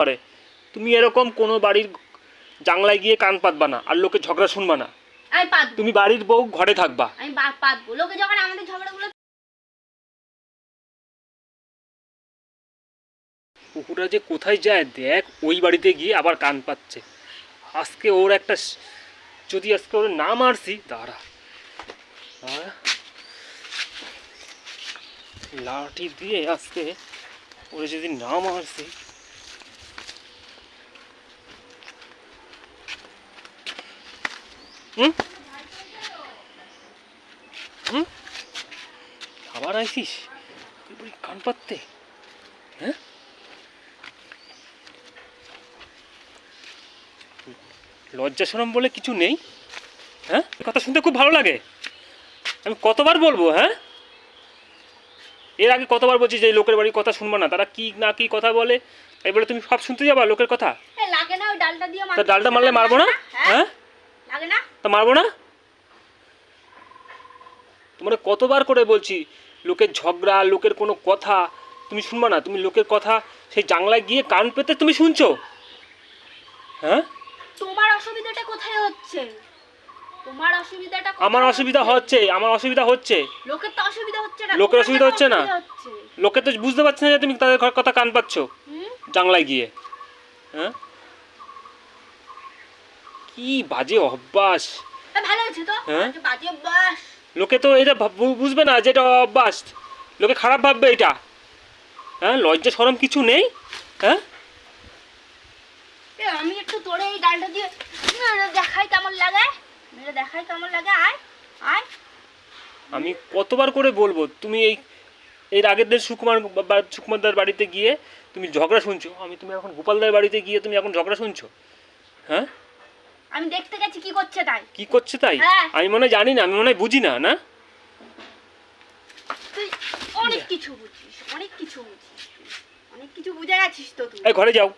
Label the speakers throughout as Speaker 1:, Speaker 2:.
Speaker 1: করে তুমি এরকম কোনো বাড়ির জাংলায় গিয়ে কান পাতবা না আর লোকে ঝগড়া শুনবা না।
Speaker 2: আমি পাতবো।
Speaker 1: তুমি বাড়ির বউ ঘরে থাকবা।
Speaker 2: আমি বা- পাতবো। লোকে যখন আমাদের ঝগড়াগুলো
Speaker 1: কুকুরটা যে কোথায় যায় দেখ ওই বাড়িতে গিয়ে আবার কান পাচ্ছে আজকে ওর একটা স- যদি আজকে ওর না মারছি দাঁড়া। দাঁড়া। লাঠি দিয়ে আজকে ওরে যদি না মারছি হুম? হুম? আবার আইসিস কান পাততে। হ্যাঁ? লজ্জা শরম বলে কিছু নেই। হ্যাঁ? কথা শুনতে খুব ভালো লাগে। আমি কতবার বলব হ্যাঁ? এর আগে কতবার বলছি যে লোকের বাড়ির কথা শুনব না। তারা কি না কি কথা বলে? তাই বলে তুমি সব শুনতে যাবা লোকের কথা?
Speaker 2: লাগে না ওই ডালটা দিয়ে
Speaker 1: ডালটা মারলে মারবো না? হ্যাঁ?
Speaker 2: না
Speaker 1: তা মারবো না? তোমার কতবার করে বলছি লোকের ঝগড়া লোকের কোনো কথা তুমি শুনবা না তুমি লোকের কথা সেই জাংলায় গিয়ে কান পেতে তুমি শুনছো? হ্যাঁ?
Speaker 2: তোমার অসুবিধাটা কোথায় হচ্ছে? তোমার অসুবিধাটা
Speaker 1: আমার অসুবিধা হচ্ছে? আমার অসুবিধা হচ্ছে।
Speaker 2: লোকের তো অসুবিধা হচ্ছে না
Speaker 1: লোকের অসুবিধা হচ্ছে না? লোকে তো বুঝতে পারছে না যে তুমি তাদের ঘর- কথা কান পাচ্ছ? জাংলায় গিয়ে। হ্যাঁ? কি বাজে অভ্যাস।
Speaker 2: ভালো হয়েছে তো?
Speaker 1: হ্যাঁ?
Speaker 2: বাজে বাস
Speaker 1: লোকে তো এটা বুঝবে না যে এটা অভ্যাস। লোকে খারাপ ভাববে এটা। হ্যাঁ লজ্জা সরম কিছু নেই? হ্যাঁ?
Speaker 2: আমি একটু তোরে এই ডালটা দিয়ে দেখাই কেমন লাগে। দেখাই কেমন লাগে। আয় আয়।
Speaker 1: আমি কতবার করে বলব তুমি এই এর আগের দিন সুকুমার সুকুমারদার বাড়িতে গিয়ে তুমি ঝগড়া শুনছো। আমি তুমি এখন গোপালদার বাড়িতে গিয়ে তুমি এখন ঝগড়া শুনছো? হ্যাঁ?
Speaker 2: আমি দেখতে গেছি কি করছে তাই?
Speaker 1: কি করছে তাই?
Speaker 2: হ্যাঁ।
Speaker 1: আমি মনে জানি না আমি মনে বুঝি না না?
Speaker 2: তুই অনেক কিছু বুঝিস অনেক কিছু বুঝিস অনেক কিছু বুঝে গেছিস তো তুই।
Speaker 1: এই ঘরে যাও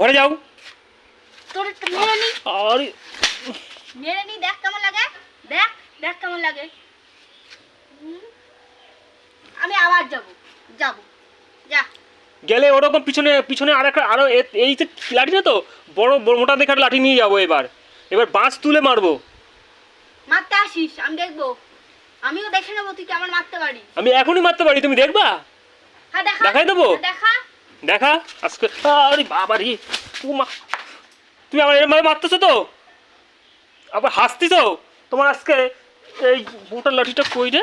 Speaker 1: ঘরে যাও।
Speaker 2: তোর মেরে নি।
Speaker 1: আরে।
Speaker 2: মেরে নি দেখ কেমন লাগে দেখ দেখ কেমন লাগে। আমি আবার যাব যাব। যা।
Speaker 1: গেলে ওরকম পিছনে পিছনে আর একটা আরও এ- এই যে লাঠি না তো বড় বড় মোটা দেখে একটা লাঠি নিয়ে যাব এবার। এবার বাঁশ তুলে মারবো।
Speaker 2: মারতে আসিস আমি দেখব। আমিও দেখে নেব তুই কেমন মারতে পারি
Speaker 1: আমি এখনই মারতে পারি তুমি দেখবা?
Speaker 2: হ্যাঁ দেখা।
Speaker 1: দেখাই দেবো?
Speaker 2: দেখা।
Speaker 1: দেখা? আজকে আরে বাবা রে মা। তুমি আমার এরম ভাবে মারতেছো তো? আবার হাসতেছো? তোমার আজকে এই মোটা লাঠিটা কই রে?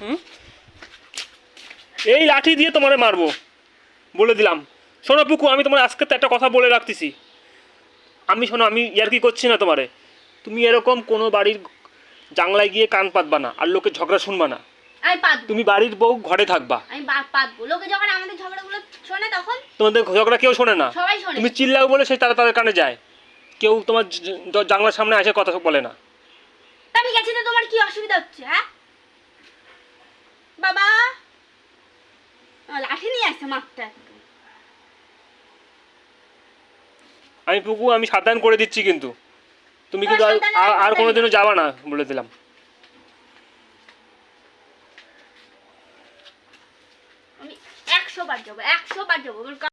Speaker 1: হুম? এই লাঠি দিয়ে তোমারে মারবো। বলে দিলাম। শোনো পুকু আমি তোমার আজকে তো একটা কথা বলে রাখতেছি। আমি শোনো আমি ইয়ার কি করছি না তোমারে? তুমি এরকম কোনো বাড়ির জাংলায় গিয়ে কান পাতবা না আর লোকে ঝগড়া শুনবা না।
Speaker 2: আমি পাতবো।
Speaker 1: তুমি বাড়ির বউ ঘরে থাকবা।
Speaker 2: আমি বা- পাতবো। লোকে যখন আমাদের ঝগড়াগুলো শোনে তখন?
Speaker 1: তোমাদের ঝগড়া কেউ শোনে না।
Speaker 2: সবাই শোনে।
Speaker 1: তুমি চিল্লাও বলে সে তারা তাদের কানে যায়। কেউ তোমার জ- জ- জানলার সামনে এসে কথা বলে না।
Speaker 2: তা আমি গেছি তো তোমার কি অসুবিধা হচ্ছে হ্যাঁ? বাবা!
Speaker 1: আমি পুকু আমি সাবধান করে দিচ্ছি কিন্তু। তুমি কিন্তু আর- কোনোদিনও যাবা না বলে দিলাম।
Speaker 2: আমি একশো বার যাব একশো বার যাব।